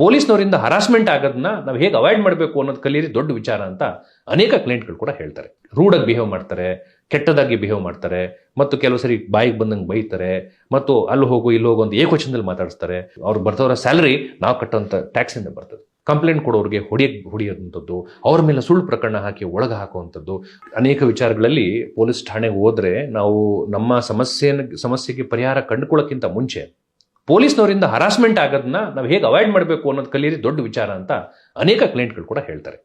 ಪೊಲೀಸ್ನವರಿಂದ harassment ಆಗೋದನ್ನ ನಾವು ಹೇಗೆ ಅವಾಯ್ಡ್ ಮಾಡಬೇಕು ಅನ್ನೋದು ಕಲಿಯಿರಿ ದೊಡ್ಡ ವಿಚಾರ ಅಂತ ಅನೇಕ ಕ್ಲೈಂಟ್ಗಳು ಕೂಡ ಹೇಳ್ತಾರೆ. ರೂಡಾಗಿ ಬಿಹೇವ್ ಮಾಡ್ತಾರೆ, ಕೆಟ್ಟದಾಗಿ ಬಿಹೇವ್ ಮಾಡ್ತಾರೆ, ಮತ್ತು ಕೆಲವು ಸರಿ ಬಾಯಿಗೆ ಬಂದಂಗೆ ಬೈತಾರೆ, ಮತ್ತು ಅಲ್ಲಿ ಹೋಗು, ಇಲ್ಲಿ ಹೋಗು ಅಂತ ಏಕವಚನದಲ್ಲಿ ಮಾತಾಡಿಸ್ತಾರೆ. ಅವ್ರು ಬರ್ತವ್ರ ಸ್ಯಾಲರಿ ನಾವು ಕಟ್ಟೋಂಥ ಟ್ಯಾಕ್ಸಿಂದ ಬರ್ತದೆ. ಕಂಪ್ಲೇಂಟ್ ಕೊಡೋರಿಗೆ ಹೊಡಿಯಕ್ಕೆ ಹೊಡಿಯೋದಂಥದ್ದು ಅವ್ರ ಮೇಲೆ ಸುಳ್ಳು ಪ್ರಕರಣ ಹಾಕಿ ಒಳಗೆ ಹಾಕುವಂಥದ್ದು. ಅನೇಕ ವಿಚಾರಗಳಲ್ಲಿ ಪೊಲೀಸ್ ಠಾಣೆಗೆ ಹೋದರೆ ನಾವು ನಮ್ಮ ಸಮಸ್ಯೆನ, ಸಮಸ್ಯೆಗೆ ಪರಿಹಾರ ಕಂಡುಕೊಳ್ಳೋಕ್ಕಿಂತ ಮುಂಚೆ ಪೊಲೀಸ್ನವರಿಂದ ಹರಾಸ್ಮೆಂಟ್ ಆಗೋದನ್ನ ನಾವು ಹೇಗೆ ಅವಾಯ್ಡ್ ಮಾಡಬೇಕು ಅನ್ನೋದು ಕಲಿಯಿರಿ ದೊಡ್ಡ ವಿಚಾರ ಅಂತ ಅನೇಕ ಕ್ಲೈಂಟ್ಗಳು ಕೂಡ ಹೇಳ್ತಾರೆ.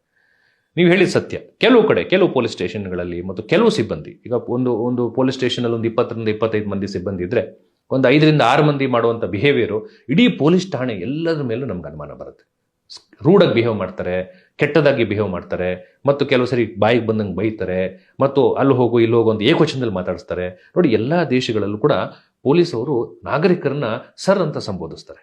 ನೀವು ಹೇಳಿದ ಸತ್ಯ. ಕೆಲವು ಕಡೆ, ಕೆಲವು ಪೊಲೀಸ್ ಸ್ಟೇಷನ್ಗಳಲ್ಲಿ ಮತ್ತು ಕೆಲವು ಸಿಬ್ಬಂದಿ, ಈಗ ಒಂದು ಒಂದು ಪೊಲೀಸ್ ಸ್ಟೇಷನಲ್ಲಿ ಒಂದು ಇಪ್ಪತ್ತರಿಂದ ಇಪ್ಪತ್ತೈದು ಮಂದಿ ಸಿಬ್ಬಂದಿ ಇದ್ದರೆ ಒಂದು ಐದರಿಂದ ಆರು ಮಂದಿ ಮಾಡುವಂಥ ಬಿಹೇವಿಯರು ಇಡೀ ಪೊಲೀಸ್ ಠಾಣೆ ಎಲ್ಲರ ಮೇಲೂ ನಮ್ಗೆ ಅನುಮಾನ ಬರುತ್ತೆ. ರೂಡಾಗಿ ಬಿಹೇವ್ ಮಾಡ್ತಾರೆ, ಕೆಟ್ಟದಾಗಿ ಬಿಹೇವ್ ಮಾಡ್ತಾರೆ, ಮತ್ತು ಕೆಲವು ಸರಿ ಬಾಯಿಗೆ ಬಂದಂಗೆ ಬೈತಾರೆ, ಮತ್ತು ಅಲ್ಲಿ ಹೋಗು, ಇಲ್ಲಿ ಹೋಗು ಅಂತ ಏಕವಚನದಲ್ಲಿ ಮಾತಾಡಿಸ್ತಾರೆ. ನೋಡಿ, ಎಲ್ಲ ದೇಶಗಳಲ್ಲೂ ಕೂಡ ಪೊಲೀಸವರು ನಾಗರಿಕರನ್ನ ಸರ್ ಅಂತ ಸಂಬೋಧಿಸ್ತಾರೆ.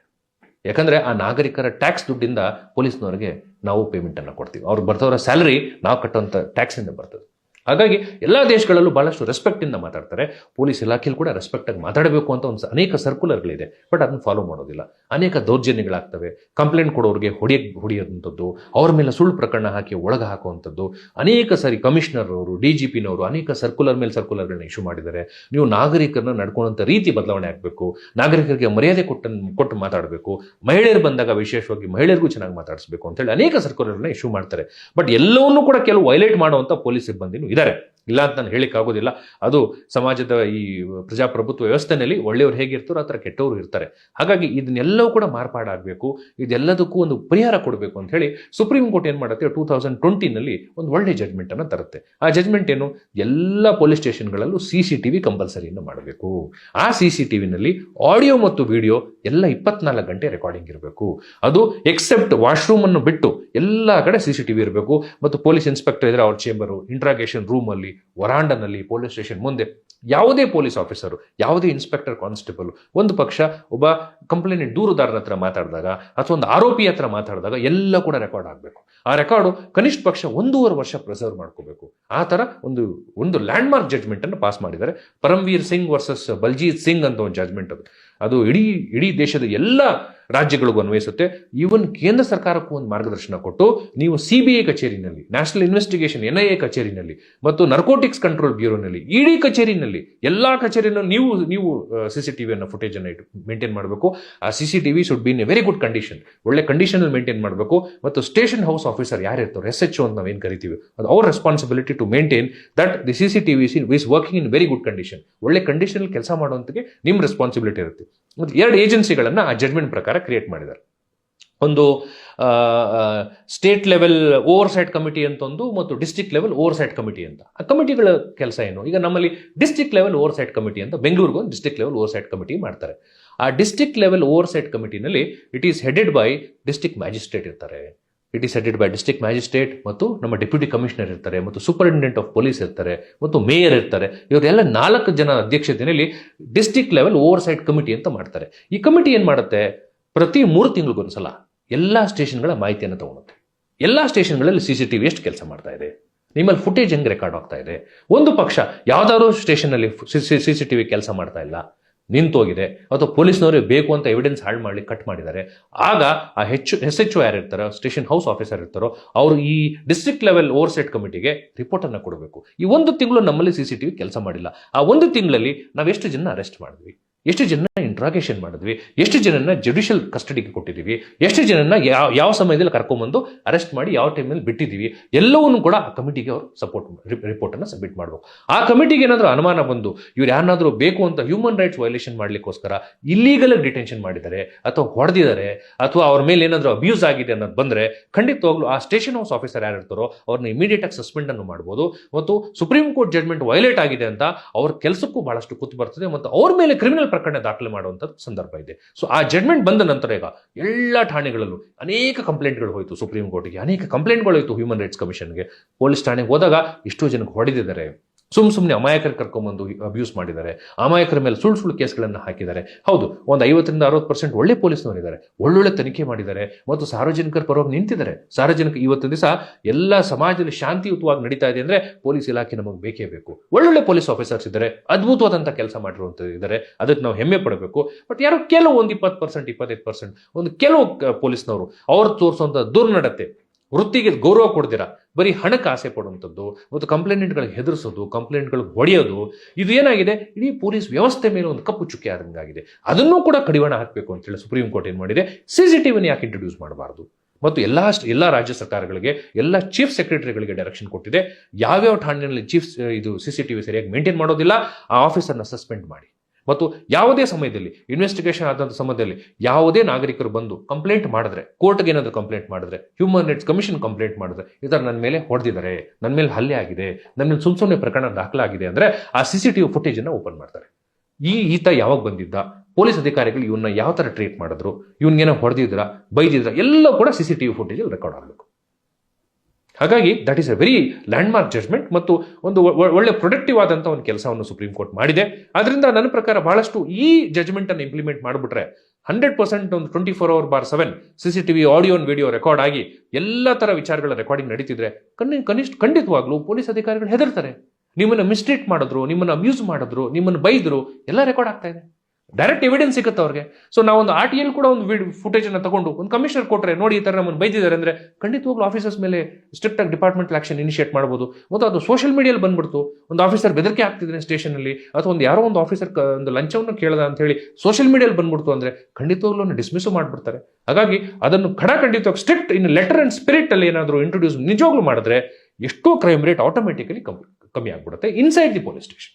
ಯಾಕಂದ್ರೆ ಆ ನಾಗರಿಕರ ಟ್ಯಾಕ್ಸ್ ದುಡ್ಡಿಂದ ಪೊಲೀಸ್ನವರಿಗೆ ನಾವು ಪೇಮೆಂಟ್ ಅನ್ನ ಕೊಡ್ತೀವಿ. ಅವ್ರು ಬರ್ತವರ ಸ್ಯಾಲರಿ ನಾವು ಕಟ್ಟುವಂಥ ಟ್ಯಾಕ್ಸ್ ಇಂದ ಬರ್ತದೆ. ಹಾಗಾಗಿ ಎಲ್ಲ ದೇಶಗಳಲ್ಲೂ ಬಹಳಷ್ಟು ರೆಸ್ಪೆಕ್ಟಿಂದ ಮಾತಾಡ್ತಾರೆ. ಪೊಲೀಸ್ ಇಲಾಖೆಯಲ್ಲಿ ಕೂಡ ರೆಸ್ಪೆಕ್ಟಾಗಿ ಮಾತಾಡಬೇಕು ಅಂತ ಒಂದು ಅನೇಕ ಸರ್ಕ್ಯುಲರ್ಗಳಿದೆ ಬಟ್ ಅದನ್ನ ಫಾಲೋ ಮಾಡೋದಿಲ್ಲ. ಅನೇಕ ದೌರ್ಜನ್ಯಗಳಾಗ್ತವೆ. ಕಂಪ್ಲೇಂಟ್ ಕೊಡೋರಿಗೆ ಹೊಡಿಯ ಹೊಡಿಯೋದಂಥದ್ದು ಅವ್ರ ಮೇಲೆ ಸುಳ್ಳು ಪ್ರಕರಣ ಹಾಕಿ ಒಳಗೆ ಹಾಕುವಂಥದ್ದು. ಅನೇಕ ಸಾರಿ ಕಮಿಷನರ್ ಅವರು ಡಿ ಜಿ ಪಿನವರು ಅನೇಕ ಸರ್ಕ್ಯುಲರ್ ಮೇಲೆ ಸರ್ಕ್ಯುಲರ್ಗಳನ್ನ ಇಶ್ಯೂ ಮಾಡಿದ್ದಾರೆ. ನೀವು ನಾಗರಿಕರನ್ನ ನಡ್ಕೊಳ್ಳುವಂಥ ರೀತಿ ಬದಲಾವಣೆ ಆಗಬೇಕು. ನಾಗರಿಕರಿಗೆ ಮರ್ಯಾದೆ ಕೊಟ್ಟ ಕೊಟ್ಟು ಮಾತಾಡಬೇಕು. ಮಹಿಳೆಯರು ಬಂದಾಗ ವಿಶೇಷವಾಗಿ ಮಹಿಳೆಯರಿಗೂ ಚೆನ್ನಾಗಿ ಮಾತಾಡಿಸಬೇಕು ಅಂತೇಳಿ ಅನೇಕ ಸರ್ಕ್ಯುಲರ್ಗಳನ್ನ ಇಶ್ಯೂ ಮಾಡ್ತಾರೆ. ಬಟ್ ಎಲ್ಲವನ್ನೂ ಕೂಡ ಕೆಲವು ವೈಲೇಟ್ ಮಾಡುವಂಥ ಪೊಲೀಸ್ ಸಿಬ್ಬಂದಿನೂ ಇದ್ದಾರೆ ಇಲ್ಲ ಅಂತ ನಾನು ಹೇಳಿಕ್ ಆಗೋದಿಲ್ಲ. ಅದು ಸಮಾಜದ ಈ ಪ್ರಜಾಪ್ರಭುತ್ವ ವ್ಯವಸ್ಥೆನಲ್ಲಿ ಒಳ್ಳೆಯವರು ಹೇಗಿರ್ತಾರೋ ಆ ಥರ ಕೆಟ್ಟವರು ಇರ್ತಾರೆ. ಹಾಗಾಗಿ ಇದನ್ನೆಲ್ಲವೂ ಕೂಡ ಮಾರ್ಪಾಡಾಗಬೇಕು. ಇದೆಲ್ಲದಕ್ಕೂ ಒಂದು ಪರಿಹಾರ ಕೊಡಬೇಕು ಅಂತ ಹೇಳಿ ಸುಪ್ರೀಂ ಕೋರ್ಟ್ ಏನು ಮಾಡುತ್ತೆ? ಟೂ ತೌಸಂಡ್ ಟ್ವೆಂಟಿನಲ್ಲಿ ಒಂದು ಒಳ್ಳೆ ಜಡ್ಮೆಂಟನ್ನು ತರುತ್ತೆ. ಆ ಜಜ್ಮೆಂಟ್ ಏನು? ಎಲ್ಲ ಪೊಲೀಸ್ ಸ್ಟೇಷನ್ಗಳಲ್ಲೂ ಸಿ ಸಿ ಟಿ ವಿ ಕಂಪಲ್ಸರಿಯನ್ನು ಮಾಡಬೇಕು. ಆ ಸಿ ಸಿ ಟಿ ವಿನಲ್ಲಿ ಆಡಿಯೋ ಮತ್ತು ವಿಡಿಯೋ ಎಲ್ಲ ಇಪ್ಪತ್ನಾಲ್ಕು ಗಂಟೆ ರೆಕಾರ್ಡಿಂಗ್ ಇರಬೇಕು. ಅದು ಎಕ್ಸೆಪ್ಟ್ ವಾಶ್ರೂಮನ್ನು ಬಿಟ್ಟು ಎಲ್ಲ ಕಡೆ ಸಿ ಸಿ ಟಿ ವಿ ಇರಬೇಕು. ಮತ್ತು ಪೊಲೀಸ್ ಇನ್ಸ್ಪೆಕ್ಟರ್ ಇದ್ದರೆ ಅವ್ರ ಚೇಂಬರು ಇಂಟ್ರಾಗೇಷನ್ ರೂಮಲ್ಲಿ ವರಾಂಡನಲ್ಲಿ ಪೊಲೀಸ್ ಸ್ಟೇಷನ್ ಮುಂದೆ ಯಾವುದೇ ಪೊಲೀಸ್ ಆಫೀಸರು, ಯಾವುದೇ ಇನ್ಸ್ಪೆಕ್ಟರ್, ಕಾನ್ಸ್ಟೇಬಲ್ ಒಂದು ಪಕ್ಷ ಒಬ್ಬ ಕಂಪ್ಲೇಂಟ್ ದೂರುದಾರರ ಹತ್ರ ಮಾತಾಡಿದಾಗ ಅಥವಾ ಒಂದು ಆರೋಪಿ ಹತ್ರ ಮಾತಾಡಿದಾಗ ಎಲ್ಲ ಕೂಡ ರೆಕಾರ್ಡ್ ಆಗಬೇಕು. ಆ ರೆಕಾರ್ಡು ಕನಿಷ್ಠ ಪಕ್ಷ ಒಂದೂವರೆ ವರ್ಷ ಪ್ರಿಸರ್ವ್ ಮಾಡ್ಕೋಬೇಕು. ಆ ಥರ ಒಂದು ಒಂದು ಲ್ಯಾಂಡ್ ಮಾರ್ಕ್ ಜಡ್ಜ್ಮೆಂಟ್ ಅನ್ನು ಪಾಸ್ ಮಾಡಿದ್ದಾರೆ. ಪರಮ್ವೀರ್ ಸಿಂಗ್ ವರ್ಸಸ್ ಬಲ್ಜೀತ್ ಸಿಂಗ್ ಅಂತ ಒಂದು ಜಡ್ಜ್ಮೆಂಟ್ ಅದು. ಅದು ಇಡೀ ಇಡೀ ದೇಶದ ಎಲ್ಲ ರಾಜ್ಯಗಳಿಗೂ ಅನ್ವಯಿಸುತ್ತೆ. ಈವನ್ ಕೇಂದ್ರ ಸರ್ಕಾರಕ್ಕೂ ಒಂದು ಮಾರ್ಗದರ್ಶನ ಕೊಟ್ಟು ನೀವು C B I ಕಚೇರಿನಲ್ಲಿ national investigation N I A ಕಚೇರಿನಲ್ಲಿ ಮತ್ತು ನರ್ಕೋಟಿಕ್ಸ್ ಕಂಟ್ರೋಲ್ ಬ್ಯೂರೋನಲ್ಲಿ ಇಡೀ ಕಚೇರಿನಲ್ಲಿ, ಎಲ್ಲ ಕಚೇರಿನಲ್ಲಿ ನೀವು ನೀವು ಸಿ ಸಿ ಟಿ ವಿಯನ್ನು ಫುಟೇಜ್ ಅನ್ನು ಇಟ್ಟು ಮೇಂಟೈನ್ ಮಾಡಬೇಕು. ಆ C C T V should be in a very good condition ಒಳ್ಳೆ ಕಂಡೀಷನ್ ಮೇಂಟೈನ್ ಮಾಡಬೇಕು. ಮತ್ತು ಸ್ಟೇಷನ್ ಹೌಸ್ ಆಫೀಸರ್ ಯಾರು ಇರ್ತಾರೆ? ಎಸ್ ಎಚ್ ಅಂತ ನಾವೇನು ಕರಿತೀವಿ? ಅದು ಅವ್ರ responsibility to maintain that the C C T V is working in very good condition ಒಳ್ಳೆ ಕಂಡೀಷನ್ ಕೆಲಸ ಮಾಡುವಂತಕ್ಕೆ ನಿಮ್ಮ ರೆಸ್ಪಾನ್ಸಿಬಿಲಿಟಿ ಇರುತ್ತೆ. ಮತ್ತು ಎರಡು ಏಜೆನ್ಸಿಗಳನ್ನು ಆ ಜಡ್ಮೆಂಟ್ ಪ್ರಕಾರ ಕ್ರಿಯೇಟ್ ಮಾಡಿದ್ದಾರೆ. ಒಂದು ಸ್ಟೇಟ್ ಲೆವೆಲ್ ಓವರ್ಸೈಟ್ ಕಮಿಟಿ ಅಂತ ಒಂದು ಮತ್ತು ಡಿಸ್ಟಿಕ್ ಲೆವೆಲ್ ಓವರ್ಸೈಟ್ ಕಮಿಟಿ ಅಂತ. ಆ ಕಮಿಟಿಗಳ ಕೆಲಸ ಏನು? ಈಗ ನಮ್ಮಲ್ಲಿ ಡಿಸ್ಟಿಕ್ ಲೆವೆಲ್ ಓವರ್ಸೈಟ್ ಕಮಿಟಿ ಅಂತ ಬೆಂಗಳೂರಿಗೆ ಒಂದು ಡಿಸ್ಟಿಕ್ ಲೆವೆಲ್ ಓವರ್ಸೈಟ್ ಕಮಿಟಿ ಮಾಡ್ತಾರೆ. ಆ district level oversight ಕಮಿಟಿನಲ್ಲಿ it is headed by district magistrate ಇರ್ತಾರೆ. It is seated by district magistrate ಮತ್ತು ನಮ್ಮ ಡೆಪ್ಯೂಟಿ ಕಮಿಷನರ್ ಇರ್ತಾರೆ ಮತ್ತು ಸೂಪರಿಂಟೆಂಡೆಂಟ್ ಆಫ್ ಪೊಲೀಸ್ ಇರ್ತಾರೆ ಮತ್ತು ಮೇಯರ್ ಇರ್ತಾರೆ ಇವರೆಲ್ಲ ನಾಲ್ಕು ಜನ ಅಧ್ಯಕ್ಷತೆಯಲ್ಲಿ district level oversight committee ಅಂತ ಮಾಡ್ತಾರೆ ಈ ಕಮಿಟಿ ಏನು ಮಾಡುತ್ತೆ ಪ್ರತಿ ಮೂರು ತಿಂಗಳಿಗೊಂದ್ಸಲ ಎಲ್ಲ ಸ್ಟೇಷನ್ಗಳ ಮಾಹಿತಿಯನ್ನು ತಗೊಳುತ್ತೆ ಎಲ್ಲ ಸ್ಟೇಷನ್ಗಳಲ್ಲಿ ಸಿ ಸಿ ಟಿ ವಿ ಎಷ್ಟು ಕೆಲಸ ಮಾಡ್ತಾ ಇದೆ ನಿಮ್ಮಲ್ಲಿ ಫುಟೇಜ್ ಹೆಂಗೆ ರೆಕಾರ್ಡ್ ಆಗ್ತಾ ಇದೆ ಒಂದು ಪಕ್ಷ ಯಾವ್ದಾದ್ರು ಸ್ಟೇಷನ್ನಲ್ಲಿ ಸಿ ಸಿ ಟಿ ವಿ ಕೆಲಸ ಮಾಡ್ತಾ ಇಲ್ಲ ನಿಂತೋಗಿದೆ. ಅಥವಾ ಪೊಲೀಸ್ನವರು ಬೇಕು ಅಂತ ಎವಿಡೆನ್ಸ್ ಹಾಳು ಮಾಡಲಿ ಕಟ್ ಮಾಡಿದ್ದಾರೆ. ಆಗ ಆ ಹೆಚ್ಚು ಎಸ್ ಎಚ್ ಯಾರು ಇರ್ತಾರೋ ಸ್ಟೇಷನ್ ಹೌಸ್ ಆಫೀಸರ್ ಇರ್ತಾರೋ, ಅವರು ಈ ಡಿಸ್ಟ್ರಿಕ್ಟ್ ಲೆವೆಲ್ ಓವರ್ ಸೆಟ್ ಕಮಿಟಿಗೆ ರಿಪೋರ್ಟನ್ನು ಕೊಡಬೇಕು. ಈ ಒಂದು ತಿಂಗಳು ನಮ್ಮಲ್ಲಿ ಸಿ ಸಿ ಟಿ ವಿ ಕೆಲಸ ಮಾಡಿಲ್ಲ. ಆ ಒಂದು ತಿಂಗಳಲ್ಲಿ ನಾವು ಎಷ್ಟು ಜನ ಅರೆಸ್ಟ್ ಮಾಡಿದ್ವಿ? ಎಷ್ಟು ಜನ ಇಂಟ್ರಾಗೇಷನ್ ಮಾಡಿದ್ವಿ, ಎಷ್ಟು ಜನನ ಜುಡಿಷಿಯಲ್ ಕಸ್ಟಡಿಗೆ ಕೊಟ್ಟಿದ್ದೀವಿ, ಎಷ್ಟು ಜನನ ಯಾವ ಯಾವ ಸಮಯದಲ್ಲಿ ಕರ್ಕೊಂಬಂದು ಅರೆಸ್ಟ್ ಮಾಡಿ ಯಾವ ಟೈಮಲ್ಲಿ ಬಿಟ್ಟಿದ್ದೀವಿ, ಎಲ್ಲವನ್ನೂ ಕೂಡ ಆ ಕಮಿಟಿಗೆ ಅವರು ಸಪೋರ್ಟ್ ರಿಪೋರ್ಟನ್ನು ಸಬ್ಮಿಟ್ ಮಾಡಬೇಕು. ಆ ಕಮಿಟಿಗೆ ಏನಾದರೂ ಅನುಮಾನ ಬಂದು ಇವ್ರು ಯಾರನ್ನಾದರೂ ಬೇಕು ಅಂತ ಹ್ಯೂಮನ್ ರೈಟ್ಸ್ ವೈಲೇಷನ್ ಮಾಡಲಿಕ್ಕೋಸ್ಕರ ಇಲ್ಲೀಗಲ್ ಡಿಟೆನ್ಷನ್ ಮಾಡಿದ್ದಾರೆ, ಅಥವಾ ಹೊಡೆದಿದ್ದಾರೆ, ಅಥವಾ ಅವ್ರ ಮೇಲೆ ಏನಾದರೂ ಅಬ್ಯೂಸ್ ಆಗಿದೆ ಅನ್ನೋದು ಬಂದರೆ ಖಂಡಿತವಾಗ್ಲೂ ಆ ಸ್ಟೇಷನ್ ಹೌಸ್ ಆಫೀಸರ್ ಯಾರು ಇರ್ತಾರೋ ಅವ್ರನ್ನ ಇಮಿಡಿಯೇಟ್ ಆಗಿ ಸಸ್ಪೆಂಡ್ ಅನ್ನು ಮಾಡ್ಬೋದು. ಮತ್ತು ಸುಪ್ರೀಂ ಕೋರ್ಟ್ ಜಡ್ಮೆಂಟ್ ವೈಲೇಟ್ ಆಗಿದೆ ಅಂತ ಅವ್ರ ಕೆಲಸಕ್ಕೂ ಬಹಳಷ್ಟು ಕೂತು ಬರ್ತದೆ. ಮತ್ತು ಅವ್ರ ಮೇಲೆ ಕ್ರಿಮಿನಲ್ ಪ್ರಕರಣ ದಾಖಲೆ ಮಾಡುವಂಥ ಸಂದರ್ಭ ಇದೆ. ಸೊ ಆ ಜಡ್ಮೆಂಟ್ ಬಂದ ನಂತರ ಈಗ ಎಲ್ಲ ಠಾಣೆಗಳಲ್ಲೂ ಅನೇಕ ಕಂಪ್ಲೇಂಟ್ಗಳು ಹೋಯಿತು ಸುಪ್ರೀಂ ಕೋರ್ಟ್ಗೆ ಅನೇಕ ಕಂಪ್ಲೇಂಟ್ಗಳು ಹೋಯಿತು ಹ್ಯೂಮನ್ ರೈಟ್ಸ್ ಕಮಿಷನ್ಗೆ ಪೊಲೀಸ್ ಠಾಣೆಗೆ ಹೋದಾಗ ಎಷ್ಟೋ ಜನಕ್ಕೆ ಹೊಡೆದಿದ್ದಾರೆ. ಸುಮ್ ಸುಮ್ಮನೆ ಅಮಾಯಕರ ಕರ್ಕೊಂಬಂದು ಅಬ್ಯೂಸ್ ಮಾಡಿದ್ದಾರೆ. ಅಮಾಯಕರ ಮೇಲೆ ಸುಳ್ಳು ಸುಳ್ಳು ಕೇಸ್ಗಳನ್ನು ಹಾಕಿದ್ದಾರೆ. ಹೌದು, ಒಂದು ಐವತ್ತರಿಂದ ಅರವತ್ತು ಪರ್ಸೆಂಟ್ ಒಳ್ಳೆ ಪೊಲೀಸ್ನವರಿದ್ದಾರೆ ಒಳ್ಳೊಳ್ಳೆ ತನಿಖೆ ಮಾಡಿದ್ದಾರೆ ಮತ್ತು ಸಾರ್ವಜನಿಕರ ಪರವಾಗಿ ನಿಂತಿದ್ದಾರೆ. ಸಾರ್ವಜನಿಕ ಇವತ್ತು ದಿವಸ ಎಲ್ಲ ಸಮಾಜದಲ್ಲಿ ಶಾಂತಿಯುತವಾಗಿ ನಡೀತಾ ಇದೆ ಅಂದ್ರೆ ಪೊಲೀಸ್ ಇಲಾಖೆ ನಮಗೆ ಬೇಕೇ ಬೇಕು. ಒಳ್ಳೊಳ್ಳೆ ಪೊಲೀಸ್ ಆಫೀಸರ್ಸ್ ಇದ್ದಾರೆ ಅದ್ಭುತವಾದಂಥ ಕೆಲಸ ಮಾಡಿರುವಂಥದ್ದು ಇದ್ದಾರೆ. ಅದಕ್ಕೆ ನಾವು ಹೆಮ್ಮೆ ಪಡಬೇಕು. ಬಟ್ ಯಾರೋ ಕೆಲವು ಒಂದು ಇಪ್ಪತ್ತು ಪರ್ಸೆಂಟ್ ಇಪ್ಪತ್ತೈದು ಪರ್ಸೆಂಟ್ ಒಂದು ಕೆಲವು ಪೊಲೀಸ್ನವರು ಅವ್ರು ತೋರಿಸುವಂಥ ದುರ್ನಡತೆ, ವೃತ್ತಿಗೆ ಗೌರವ ಕೊಡ್ದಿರಾ ಬರೀ ಹಣಕ್ಕೆ ಆಸೆ ಪಡುವಂಥದ್ದು ಮತ್ತು ಕಂಪ್ಲೇಂಟ್ಗಳಿಗೆ ಹೆದರಿಸೋದು, ಕಂಪ್ಲೇಂಟ್ಗಳು ಹೊಡೆಯೋದು, ಇದು ಏನಾಗಿದೆ? ಇಡೀ ಪೊಲೀಸ್ ವ್ಯವಸ್ಥೆ ಮೇಲೆ ಒಂದು ಕಪ್ಪು ಚುಕ್ಕೆ ಆದಂಗಾಗಿದೆ. ಅದನ್ನೂ ಕೂಡ ಕಡಿವಾಣ ಹಾಕಬೇಕು ಅಂತೇಳಿ ಸುಪ್ರೀಂ ಕೋರ್ಟ್ ಏನು ಮಾಡಿದೆ? ಸಿ ಸಿ ಟಿವಿನ ಯಾಕೆ ಇಂಟ್ರೊಡ್ಯೂಸ್ ಮಾಡಬಾರ್ದು? ಮತ್ತು ಎಲ್ಲ ಎಲ್ಲ ರಾಜ್ಯ ಸರ್ಕಾರಗಳಿಗೆ, ಎಲ್ಲ ಚೀಫ್ ಸೆಕ್ರೆಟರಿಗಳಿಗೆ ಡೈರೆಕ್ಷನ್ ಕೊಟ್ಟಿದೆ. ಯಾವ್ಯಾವ ಠಾಣೆಯಲ್ಲಿ ಚೀಫ್ ಇದು ಸಿ ಸಿ ಟಿವಿ ಸರಿಯಾಗಿ ಮೇಂಟೈನ್ ಮಾಡೋದಿಲ್ಲ, ಆ ಆಫೀಸರ್ನ ಸಸ್ಪೆಂಡ್ ಮಾಡಿ. ಮತ್ತು ಯಾವುದೇ ಸಮಯದಲ್ಲಿ ಇನ್ವೆಸ್ಟಿಗೇಷನ್ ಆದಂಥ ಸಮಯದಲ್ಲಿ ಯಾವುದೇ ನಾಗರಿಕರು ಬಂದು ಕಂಪ್ಲೇಂಟ್ ಮಾಡಿದ್ರೆ ಕೋರ್ಟ್ಗೆ ಏನಾದರೂ ಕಂಪ್ಲೇಂಟ್ ಮಾಡಿದ್ರೆ ಹ್ಯೂಮನ್ ರೈಟ್ಸ್ ಕಮಿಷನ್ ಕಂಪ್ಲೇಂಟ್ ಮಾಡಿದ್ರೆ ಈ ಥರ ನನ್ನ ಮೇಲೆ ಹೊಡೆದಿದ್ದಾರೆ ನನ್ನ ಮೇಲೆ ಹಲ್ಲೆ ಆಗಿದೆ ನನ್ನ ಮೇಲೆ ಸುಮ್ ಸುಮ್ಮನೆ ಪ್ರಕರಣ ದಾಖಲಾಗಿದೆ ಅಂದರೆ ಆ ಸಿ ಸಿ ಟಿ ವಿ ಫುಟೇಜನ್ನು ಓಪನ್ ಮಾಡ್ತಾರೆ. ಈ ಈತ ಯಾವಾಗ ಬಂದಿದ್ದ? ಪೊಲೀಸ್ ಅಧಿಕಾರಿಗಳು ಇವನ್ನ ಯಾವ ಥರ ಟ್ರೀಟ್ ಮಾಡಿದ್ರು? ಇವನ್ಗೇನೋ ಹೊಡೆದಿದ್ರ? ಬೈದಿದ್ರ? ಎಲ್ಲ ಕೂಡ ಸಿ ಸಿ ಟಿ ವಿ ಫುಟೇಜಲ್ಲಿ ರೆಕಾರ್ಡ್ ಆಗಬೇಕು. ಹಾಗಾಗಿ that is a very landmark judgement ಮತ್ತು ಒಂದು ಒಳ್ಳೆ ಪ್ರೊಡಕ್ಟಿವ್ ಆದಂಥ ಒಂದು ಕೆಲಸವನ್ನು ಸುಪ್ರೀಂ ಕೋರ್ಟ್ ಮಾಡಿದೆ. ಅದರಿಂದ ನನ್ನ ಪ್ರಕಾರ ಬಹಳಷ್ಟು ಈ ಜಜ್ಮೆಂಟ್ ಅನ್ನು ಇಂಪ್ಲಿಮೆಂಟ್ ಮಾಡಿಬಿಟ್ರೆ ಹಂಡ್ರೆಡ್ ಪರ್ಸೆಂಟ್ ಒಂದು twenty four hour bar seven C C TV audio video record ಆಗಿ ಎಲ್ಲ ಥರ ವಿಚಾರಗಳ ರೆಕಾರ್ಡಿಂಗ್ ನಡೀತಿದ್ರೆ ಕಣ್ಣಿ ಕನಿಷ್ಠ ಖಂಡಿತವಾಗ್ಲೂ ಪೊಲೀಸ್ ಅಧಿಕಾರಿಗಳು ಹೆದರ್ತಾರೆ. ನಿಮ್ಮನ್ನು ಮಿಸ್ಟ್ರೀಟ್ ಮಾಡಿದ್ರು, ನಿಮ್ಮನ್ನು ಅಬ್ಯೂಸ್ ಮಾಡಿದ್ರು, ನಿಮ್ಮನ್ನು ಬೈದರು, ಎಲ್ಲ ರೆಕಾರ್ಡ್ ಆಗ್ತಾ ಇದೆ. ಡೈರೆಕ್ಟ್ ಎವಿಡೆನ್ಸ್ ಸಿಗುತ್ತೆ ಅವ್ರಿಗೆ. ಸೊ ನಾವೊಂದು ಆರ್ ಟಿ ಎಲ್ ಕೂಡ ಒಂದು ವಿಡಿಯೋ ಫುಟೇಜ್ ಅನ್ನ ತಗೊಂಡು, ಒಂದು ಕಮಿಷನರ್ ಕೊಟ್ಟರೆ ನೋಡಿ ಈ ಥರ ನಮ್ಮನ್ನು ಬೈದಿದ್ದಾರೆ ಅಂದ್ರೆ ಖಂಡಿತವಾಗ್ಲೂ ಆಫೀಸರ್ಸ್ ಮೇಲೆ ಸ್ಟ್ರಿಕ್ಟ್ ಆಗಿ ಡಿಪಾರ್ಟ್ಮೆಂಟಲ್ ಆಕ್ಷನ್ ಇನಿಷಿಯೇಟ್ ಮಾಡ್ಬೋದು. ಮತ್ತು ಅದು ಸೋಷಿಯಲ್ ಮೀಡಿಯಲ್ಲಿ ಬಂದ್ಬಿಡ್ತು. ಒಂದು ಆಫೀಸರ್ ಬೆದರಿಕೆ ಆಗ್ತಿದ್ರೆ ಸ್ಟೇಷನಲ್ಲಿ ಅಥವಾ ಒಂದು ಯಾರೋ ಒಂದು ಆಫೀಸರ್ ಒಂದು ಲಂಚವನ್ನು ಕೇಳದ ಅಂತ ಹೇಳಿ ಸೋಷಿಯಲ್ ಮೀಡಿಯಲ್ಲಿ ಬಂದ್ಬಿಡ್ತು ಅಂದ್ರೆ ಖಂಡಿತವಾಗ್ಲೂ ಡಿಸ್ಮಿಸ್ ಮಾಡ್ಬಿಡ್ತಾರೆ. ಹಾಗಾಗಿ ಅದನ್ನು ಖಡ ಖಂಡಿತವಾಗಿ strict in letter and spirit ಅಲ್ಲಿ ಏನಾದರೂ ಇಂಟ್ರೊಡ್ಯೂಸ್ ನಿಜವಾಗ್ಲೂ ಮಾಡಿದ್ರೆ ಎಷ್ಟೋ ಕ್ರೈಮ್ ರೇಟ್ ಆಟೋಮೆಟಿಕಲಿ ಕಮ್ಮಿ ಕಮ್ಮಿ ಆಗ್ಬಿಡುತ್ತೆ ಇನ್ಸೈಡ್ ದಿ ಪೊಲೀಸ್ ಸ್ಟೇಷನ್